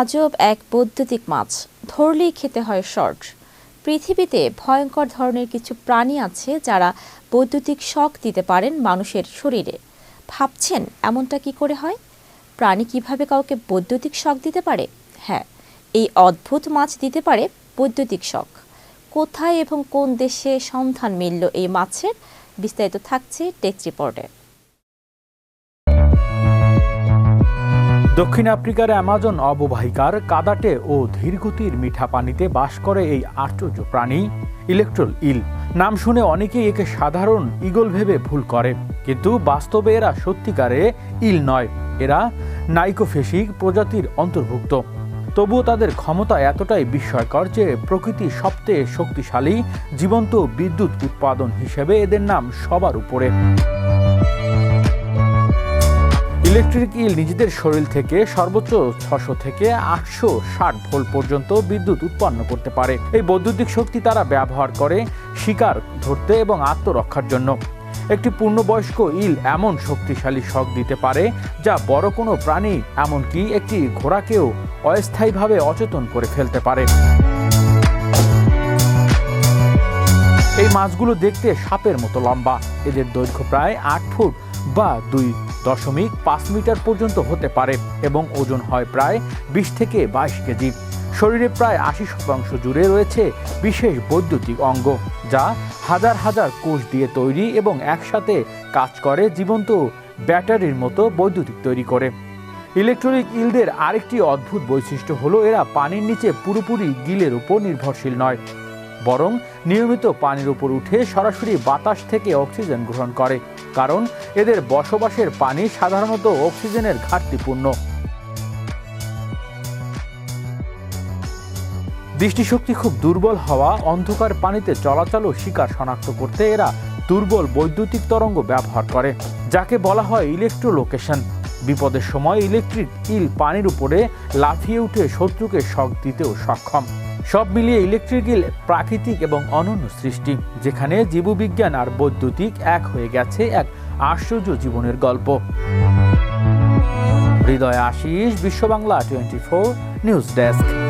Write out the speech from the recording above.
আজব এক বৈদ্যুতিক মাছ। ধরলেই খেতে হয় শর্ট পৃথিবীতে ভয়ঙ্কর ধরনের কিছু প্রাণী আছে যারা বৈদ্যুতিক শক দিতে পারেন মানুষের শরীরে। ভাবছেন, এমনটা কি করে হয়? প্রাণী কীভাবে কাউকে বৈদ্যুতিক শক দিতে পারে? হ্যাঁ এই অদ্ভুত মাছ দিতে পারে বৈদ্যুতিক শক। কোথায় এবং কোন দেশে সন্ধান মিলল এই মাছের? বিস্তারিত থাকছে টেক্সট রিপোর্টে দক্ষিণ আফ্রিকার অ্যামাজন অববাহিকার কাদাটে ও ধীরগতির মিঠা পানিতে বাস করে এই আশ্চর্য প্রাণী, ইলেকট্রল ইল। নাম শুনে অনেকেই একে সাধারণ ইগল ভেবে ভুল করে। কিন্তু বাস্তবে এরা সত্যিকারে ইল নয়, এরা নাইকোফেসিক প্রজাতির অন্তর্ভুক্ত। তবুও তাদের ক্ষমতা এতটাই বিস্ময়কর যে প্রকৃতির সবচেয়ে শক্তিশালী, জীবন্ত বিদ্যুৎ উৎপাদন হিসেবে এদের নাম সবার উপরে। ইলেকট্রিক ইল নিজেদের শরীর থেকে সর্বোচ্চ ছশো থেকে আটশো ষাট ভোল্ট পর্যন্ত বিদ্যুৎ উৎপন্ন করতে পারে। এই বৈদ্যুতিক শক্তি তারা ব্যবহার করে শিকার ধরতে এবং আত্মরক্ষার জন্য। একটি পূর্ণবয়স্ক ইল এমন শক্তিশালী শক দিতে পারে, যা বড় কোনো প্রাণী, এমনকি একটি ঘোড়াকেও অস্থায়ীভাবে অচেতন করে ফেলতে পারে। এই মাছগুলো দেখতে সাপের মতো লম্বা। এদের দৈর্ঘ্য প্রায় আট ফুট। বা দুই দশমিক পাঁচ মিটার পর্যন্ত হতে পারে এবং ওজন হয় প্রায় বিশ থেকে বাইশ কেজি। শরীরে প্রায় আশি শতাংশ জুড়ে রয়েছে বিশেষ বৈদ্যুতিক অঙ্গ, যা হাজার হাজার কোষ দিয়ে তৈরি এবং একসাথে কাজ করে জীবন্ত ব্যাটারির মতো বৈদ্যুতিক তৈরি করে। ইলেকট্রনিক ইলদের আরেকটি অদ্ভুত বৈশিষ্ট্য হলো এরা পানির নিচে পুরোপুরি গিলের উপর নির্ভরশীল নয়, বরং নিয়মিত পানির উপর উঠে সরাসরি বাতাস থেকে অক্সিজেন গ্রহণ করে। কারণ এদের বসবাসের পানি সাধারণত অক্সিজেনের ঘাটতিপূর্ণ। দৃষ্টিশক্তি খুব দুর্বল হওয়া, অন্ধকার পানিতে চলাচল ও শিকার শনাক্ত করতে এরা দুর্বল বৈদ্যুতিক তরঙ্গ ব্যবহার করে, যাকে বলা হয় ইলেকট্রোলোকেশন বিপদের সময় ইলেকট্রিক ইল পানির উপরে লাফিয়ে উঠে শত্রুকে শক দিতেও সক্ষম। সব মিলিয়ে ইলেকট্রিক গিল প্রাকৃতিক এবং অনন্য সৃষ্টি, যেখানে জীববিজ্ঞান আর বৈদ্যুতিক এক হয়ে গেছে এক আশ্চর্য জীবনের গল্প। Hriday Ashis Biswa Bangla twenty four, news desk.